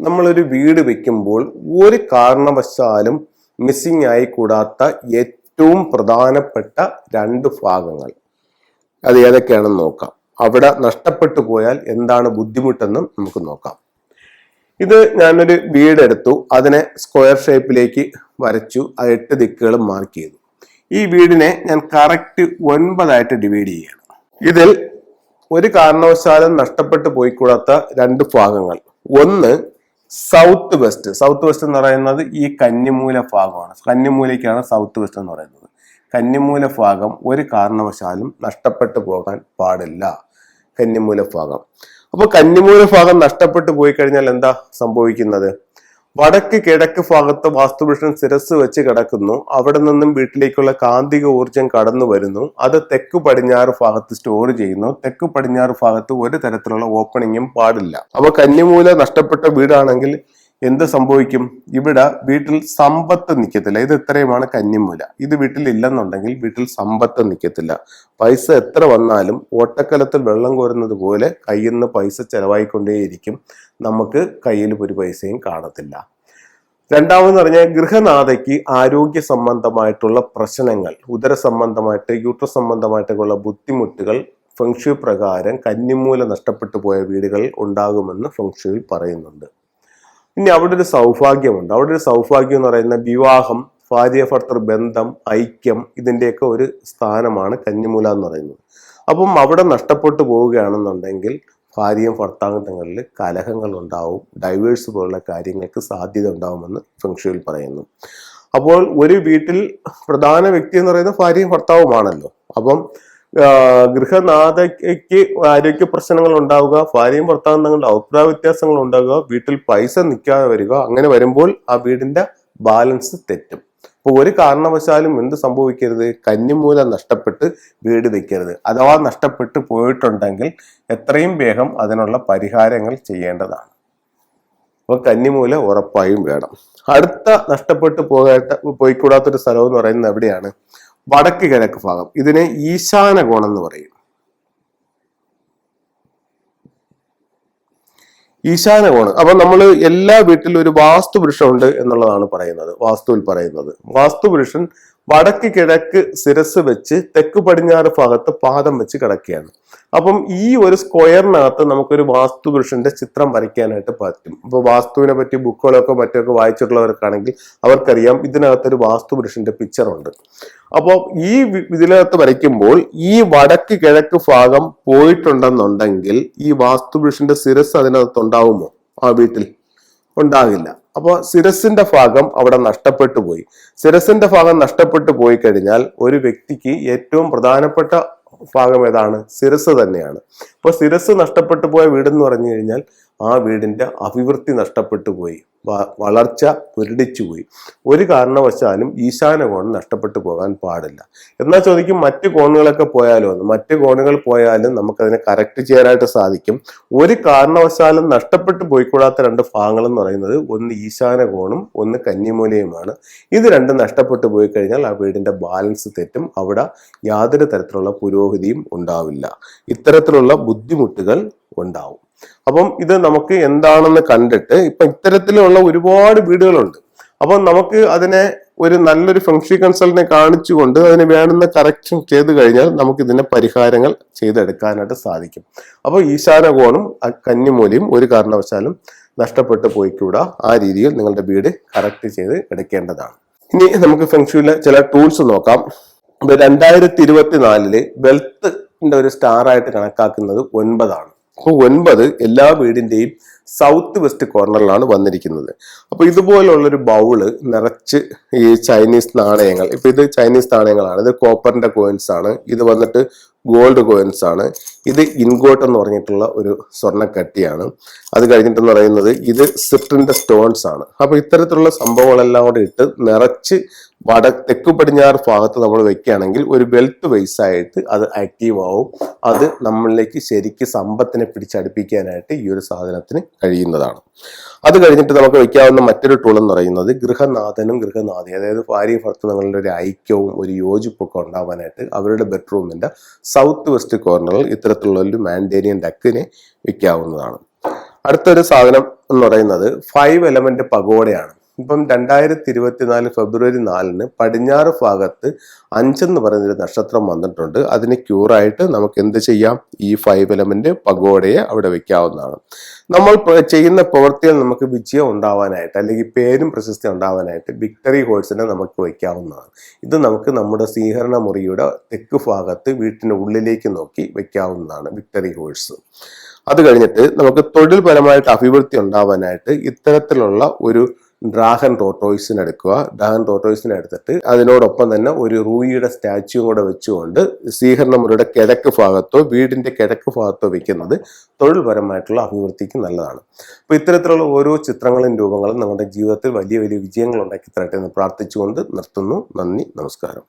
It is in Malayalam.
നമ്മളൊരു വീട് വെക്കുമ്പോൾ ഒരു കാരണവശാലും മിസ്സിങ് ആയിക്കൂടാത്ത ഏറ്റവും പ്രധാനപ്പെട്ട രണ്ട് ഭാഗങ്ങൾ. അത് ഏതൊക്കെയാണെന്ന് നോക്കാം. അവിടെ നഷ്ടപ്പെട്ടു പോയാൽ എന്താണ് ബുദ്ധിമുട്ടെന്നും നമുക്ക് നോക്കാം. ഇത് ഞാനൊരു വീടെടുത്തു അതിനെ സ്ക്വയർ ഷേപ്പിലേക്ക് വരച്ചു. ആ എട്ട് ദിക്കുകളും മാർക്ക് ചെയ്തു. ഈ വീടിനെ ഞാൻ കറക്റ്റ് ഒൻപതായിട്ട് ഡിവൈഡ് ചെയ്യണം. ഇതിൽ ഒരു കാരണവശാലും നഷ്ടപ്പെട്ടു പോയിക്കൂടാത്ത രണ്ട് ഭാഗങ്ങൾ. ഒന്ന് സൗത്ത് വെസ്റ്റ്. സൗത്ത് വെസ്റ്റ് എന്ന് പറയുന്നത് ഈ കന്നിമൂല ഭാഗമാണ്. കന്നിമൂലയ്ക്കാണ് സൗത്ത് വെസ്റ്റ് എന്ന് പറയുന്നത്. കന്നിമൂല ഭാഗം ഒരു കാരണവശാലും നഷ്ടപ്പെട്ടു പോകാൻ പാടില്ല. കന്നിമൂല ഭാഗം. അപ്പൊ കന്നിമൂല ഭാഗം നഷ്ടപ്പെട്ടു പോയി കഴിഞ്ഞാൽ എന്താ സംഭവിക്കുന്നത്? വടക്ക് കിഴക്ക് ഭാഗത്ത് വാസ്തുപുരുഷൻ ശിരസ് വെച്ച് കിടക്കുന്നു. അവിടെ നിന്നും വീട്ടിലേക്കുള്ള കാന്തിക ഊർജം കടന്നു വരുന്നു. അത് തെക്ക് പടിഞ്ഞാറ് ഭാഗത്ത് സ്റ്റോർ ചെയ്യുന്നു. തെക്ക് പടിഞ്ഞാറ് ഭാഗത്ത് ഒരു തരത്തിലുള്ള ഓപ്പണിങ്ങും പാടില്ല. അപ്പൊ കന്നിമൂല നഷ്ടപ്പെട്ട വീടാണെങ്കിൽ എന്ത് സംഭവിക്കും? ഇവിടെ വീട്ടിൽ സമ്പത്ത് നിൽക്കത്തില്ല ഇത് ഇത്രയുമാണ് കന്നിമൂല. ഇത് വീട്ടിൽ ഇല്ലെന്നുണ്ടെങ്കിൽ വീട്ടിൽ സമ്പത്ത് നിൽക്കത്തില്ല പൈസ എത്ര വന്നാലും ഓട്ടക്കലത്തിൽ വെള്ളം കോരുന്നത് പോലെ കയ്യിൽ നിന്ന് പൈസ ചെലവായിക്കൊണ്ടേയിരിക്കും. നമുക്ക് കയ്യിൽ ഒരു പൈസയും കാണത്തില്ല. രണ്ടാമെന്ന് പറഞ്ഞാൽ ഗൃഹനാഥയ്ക്ക് ആരോഗ്യ സംബന്ധമായിട്ടുള്ള പ്രശ്നങ്ങൾ ഉദര സംബന്ധമായിട്ട് യൂട്ര സംബന്ധമായിട്ടുള്ള ബുദ്ധിമുട്ടുകൾ ഫെങ്ഷു പ്രകാരം കന്നിമൂല നഷ്ടപ്പെട്ടു പോയ വീടുകൾ ഉണ്ടാകുമെന്ന് ഫെങ്ഷുവിൽ പറയുന്നുണ്ട്. ഇനി അവിടെ ഒരു സൗഭാഗ്യമുണ്ട്. അവിടെ ഒരു സൗഭാഗ്യം എന്ന് പറയുന്ന വിവാഹം ഭാര്യ ഭർത്തർ ബന്ധം ഐക്യം ഇതിന്റെയൊക്കെ ഒരു സ്ഥാനമാണ് കന്നിമൂല എന്ന് പറയുന്നത്. അപ്പം അവിടെ നഷ്ടപ്പെട്ടു പോവുകയാണെന്നുണ്ടെങ്കിൽ ഭാര്യയും ഭർത്താവും കലഹങ്ങൾ ഉണ്ടാവും ഡൈവേഴ്സ് പോലുള്ള കാര്യങ്ങൾക്ക് സാധ്യത ഉണ്ടാവുമെന്ന് ഫെങ്ഷുവിൽ പറയുന്നു. അപ്പോൾ ഒരു വീട്ടിൽ പ്രധാന വ്യക്തി എന്ന് പറയുന്നത് ഭാര്യയും ഭർത്താവുമാണല്ലോ. അപ്പം ഗൃഹനാഥയ്ക്ക് ആരോഗ്യ പ്രശ്നങ്ങൾ ഉണ്ടാവുക ഭാര്യയും ഭർത്താവും തങ്ങളുടെ അഭിപ്രായ വ്യത്യാസങ്ങൾ ഉണ്ടാവുക വീട്ടിൽ പൈസ നിൽക്കാതെ വരിക അങ്ങനെ വരുമ്പോൾ ആ വീടിന്റെ ബാലൻസ് തെറ്റും. അപ്പോൾ ഒരു കാരണവശാലും എന്ത് സംഭവിക്കരുത്? കന്നിമൂല നഷ്ടപ്പെട്ട് വീട് വെക്കരുത്. അഥവാ നഷ്ടപ്പെട്ട് പോയിട്ടുണ്ടെങ്കിൽ എത്രയും വേഗം അതിനുള്ള പരിഹാരങ്ങൾ ചെയ്യേണ്ടതാണ്. അപ്പോൾ കന്നിമൂല ഉറപ്പായും വേണം. അടുത്ത നഷ്ടപ്പെട്ട് പോകാത്ത പോയിക്കൂടാത്തൊരു സ്ഥലം എന്ന് പറയുന്നത് എവിടെയാണ്? വടക്ക് കിഴക്ക് ഭാഗം. ഇതിനെ ഈശാന കോണം എന്ന് പറയും. ഈശാന കോണ്. അപ്പൊ നമ്മൾ എല്ലാ വീട്ടിലും ഒരു വാസ്തുപുരുഷൻ ഉണ്ട് എന്നുള്ളതാണ് പറയുന്നത് വാസ്തുവിൽ പറയുന്നത്. വാസ്തു പുരുഷൻ വടക്ക് കിഴക്ക് ശിരസ് വെച്ച് തെക്ക് പടിഞ്ഞാറ് ഭാഗത്ത് പാദം വെച്ച് കിടക്കുകയാണ്. അപ്പം ഈ ഒരു സ്ക്വയറിനകത്ത് നമുക്കൊരു വാസ്തു പുരുഷന്റെ ചിത്രം വരയ്ക്കാനായിട്ട് പറ്റും. ഇപ്പൊ വാസ്തുവിനെ പറ്റി ബുക്കുകളൊക്കെ മറ്റൊക്കെ വായിച്ചിട്ടുള്ളവർക്കാണെങ്കിൽ അവർക്കറിയാം ഇതിനകത്ത് ഒരു വാസ്തു പുരുഷന്റെ പിക്ചർ ഉണ്ട്. അപ്പോൾ ഈ ഇതിനകത്ത് വരയ്ക്കുമ്പോൾ ഈ വടക്ക് കിഴക്ക് ഭാഗം പോയിട്ടുണ്ടെന്നുണ്ടെങ്കിൽ ഈ വാസ്തു പുരുഷന്റെ ശിരസ് അതിനകത്ത് ഉണ്ടാവുമോ? ആ വീട്ടിൽ ഉണ്ടാകില്ല. അപ്പോൾ ശിരസിന്റെ ഭാഗം അവിടെ നഷ്ടപ്പെട്ടു പോയി. ശിരസിന്റെ ഭാഗം നഷ്ടപ്പെട്ടു പോയി കഴിഞ്ഞാൽ ഒരു വ്യക്തിക്ക് ഏറ്റവും പ്രധാനപ്പെട്ട ഭാഗം ഏതാണ്? ശിരസ് തന്നെയാണ്. അപ്പോൾ ശിരസ് നഷ്ടപ്പെട്ടു പോയ വീടെന്ന് പറഞ്ഞു കഴിഞ്ഞാൽ ആ വീടിന്റെ അഭിവൃദ്ധി നഷ്ടപ്പെട്ടു പോയി. വളർച്ച പുരടിച്ചു പോയി. ഒരു കാരണവശാലും ഈശാന കോൺ നഷ്ടപ്പെട്ടു പോകാൻ പാടില്ല. എന്നാൽ ചോദിക്കും മറ്റ് കോണുകളൊക്കെ പോയാലോ? എന്ന് മറ്റു കോണുകൾ പോയാലും നമുക്കതിനെ കറക്റ്റ് ചെയ്യാനായിട്ട് സാധിക്കും. ഒരു കാരണവശാലും നഷ്ടപ്പെട്ടു പോയിക്കൂടാത്ത രണ്ട് ഭാഗങ്ങൾ എന്ന് പറയുന്നത് ഒന്ന് ഈശാന കോണും ഒന്ന് കന്നിമൂലയുമാണ്. ഇത് രണ്ടും നഷ്ടപ്പെട്ടു പോയി കഴിഞ്ഞാൽ ആ വീടിന്റെ ബാലൻസ് തെറ്റും അവിടെ യാതൊരു തരത്തിലുള്ള പുരോഗതിയും ഉണ്ടാവില്ല. ഇത്തരത്തിലുള്ള ബുദ്ധിമുട്ടുകൾ ഉണ്ടാവും. അപ്പം ഇത് നമുക്ക് എന്താണെന്ന് കണ്ടിട്ട് ഇപ്പൊ ഇത്തരത്തിലുള്ള ഒരുപാട് വീടുകളുണ്ട്. അപ്പം നമുക്ക് അതിനെ ഒരു നല്ലൊരു ഫംഗ്ഷൻ കൺസൾട്ടിനെ കാണിച്ചുകൊണ്ട് അതിന് വേണ്ടുന്ന കറക്ഷൻ ചെയ്ത് കഴിഞ്ഞാൽ നമുക്ക് ഇതിന്റെ പരിഹാരങ്ങൾ ചെയ്തെടുക്കാനായിട്ട് സാധിക്കും. അപ്പോൾ ഈശാന കോണും ആ കന്നിമൂലയും ഒരു കാരണവശാലും നഷ്ടപ്പെട്ടു പോയിക്കൂടാ. ആ രീതിയിൽ നിങ്ങളുടെ വീട് കറക്റ്റ് ചെയ്ത് എടുക്കേണ്ടതാണ്. ഇനി നമുക്ക് ഫെങ്ഷുവിലെ ചില ടൂൾസ് നോക്കാം. രണ്ടായിരത്തി ഇരുപത്തിനാലിൽ വെൽത്തിന്റെ ഒരു സ്റ്റാർ ആയിട്ട് കണക്കാക്കുന്നത് ഒൻപതാണ്. അപ്പൊ ഒൻപത് എല്ലാ വീടിന്റെയും സൗത്ത് വെസ്റ്റ് കോർണറിലാണ് വന്നിരിക്കുന്നത്. അപ്പോൾ ഇതുപോലുള്ളൊരു ബൗൾ നിറച്ച് ഈ ചൈനീസ് നാണയങ്ങൾ ഇപ്പോൾ ഇത് ചൈനീസ് നാണയങ്ങളാണ്. ഇത് കോപ്പറിന്റെ കോയിൻസ് ആണ്. ഇത് വന്നിട്ട് ഗോൾഡ് കോയിൻസ് ആണ്. ഇത് ഇൻഗോട്ട് എന്ന് പറഞ്ഞിട്ടുള്ള ഒരു സ്വർണക്കട്ടിയാണ്. അത് കഴിഞ്ഞിട്ടെന്ന് പറയുന്നത് ഇത് സിട്രിന്റെ സ്റ്റോൺസ് ആണ്. അപ്പോൾ ഇത്തരത്തിലുള്ള സംഭവങ്ങളെല്ലാം കൂടെ ഇട്ട് നിറച്ച് വട തെക്ക് പടിഞ്ഞാറ് ഭാഗത്ത് നമ്മൾ വെക്കുകയാണെങ്കിൽ ഒരു വെൽത്ത് വൈസ് ആയിട്ട് അത് ആക്റ്റീവ് ആവും. അത് നമ്മളിലേക്ക് ശരിക്ക് സമ്പത്തിനെ പിടിച്ചടുപ്പിക്കാനായിട്ട് ഈ ഒരു സാധനത്തിന് കഴിയുന്നതാണ്. അത് കഴിഞ്ഞിട്ട് നമുക്ക് വയ്ക്കാവുന്ന മറ്റൊരു ടൂൾ എന്ന് പറയുന്നത് ഗൃഹനാഥനും ഗൃഹനാഥി അതായത് ഭാര്യ ഭർത്തങ്ങളുടെ ഒരു ഐക്യവും ഒരു യോജിപ്പൊക്കെ ഉണ്ടാവാനായിട്ട് അവരുടെ ബെഡ്റൂമിന്റെ സൗത്ത് വെസ്റ്റ് കോർണറിൽ ഇത്തരത്തിലുള്ള ഒരു മാൻഡേനിയൻ ഡക്കിനെ വയ്ക്കാവുന്നതാണ്. അടുത്തൊരു സാധനം എന്ന് പറയുന്നത് ഫൈവ് എലമെന്റ് പഗോഡയാണ്. ഇപ്പം രണ്ടായിരത്തി ഇരുപത്തിനാല് ഫെബ്രുവരി നാലിന് പടിഞ്ഞാറ് ഭാഗത്ത് അഞ്ചെന്ന് പറയുന്നൊരു നക്ഷത്രം വന്നിട്ടുണ്ട്. അതിന് ക്യൂറായിട്ട് നമുക്ക് എന്ത് ചെയ്യാം? ഈ ഫൈവ് എലമെന്റ് പഗോഡയെ അവിടെ വെക്കാവുന്നതാണ്. നമ്മൾ ചെയ്യുന്ന പ്രവൃത്തിയിൽ നമുക്ക് വിജയം ഉണ്ടാവാനായിട്ട് അല്ലെങ്കിൽ പേരും പ്രശസ്തി ഉണ്ടാവാനായിട്ട് വിക്ടറി ഹോഴ്സിനെ നമുക്ക് വയ്ക്കാവുന്നതാണ് ഇത് നമുക്ക് നമ്മുടെ സ്വീകരണ മുറിയുടെ തെക്ക് ഭാഗത്ത് വീട്ടിന് ഉള്ളിലേക്ക് നോക്കി വെക്കാവുന്നതാണ് വിക്ടറി ഹോഴ്സ് അത് കഴിഞ്ഞിട്ട് നമുക്ക് തൊഴിൽപരമായിട്ട് അഭിവൃദ്ധി ഉണ്ടാവാനായിട്ട് ഇത്തരത്തിലുള്ള ഒരു ഡ്രാഗൺ ടോട്ടോയ്സിന് എടുക്കുക. ഡ്രാഗൻ ടോട്ടോയ്സിനെ എടുത്തിട്ട് അതിനോടൊപ്പം തന്നെ ഒരു റൂയിയുടെ സ്റ്റാച്യൂ കൂടെ വെച്ചുകൊണ്ട് സ്വീകരണ മുറിയുടെ കിഴക്ക് ഭാഗത്തോ വീടിന്റെ കിഴക്ക് ഭാഗത്തോ വെക്കുന്നത് തൊഴിൽപരമായിട്ടുള്ള അഭിവൃദ്ധിക്ക് നല്ലതാണ്. അപ്പോൾ ഇത്തരത്തിലുള്ള ഓരോ ചിത്രങ്ങളും രൂപങ്ങളും നമ്മുടെ ജീവിതത്തിൽ വലിയ വലിയ വിജയങ്ങൾ ഉണ്ടാക്കി തരട്ടെ എന്ന് പ്രാർത്ഥിച്ചുകൊണ്ട് നിർത്തുന്നു. നന്ദി നമസ്കാരം.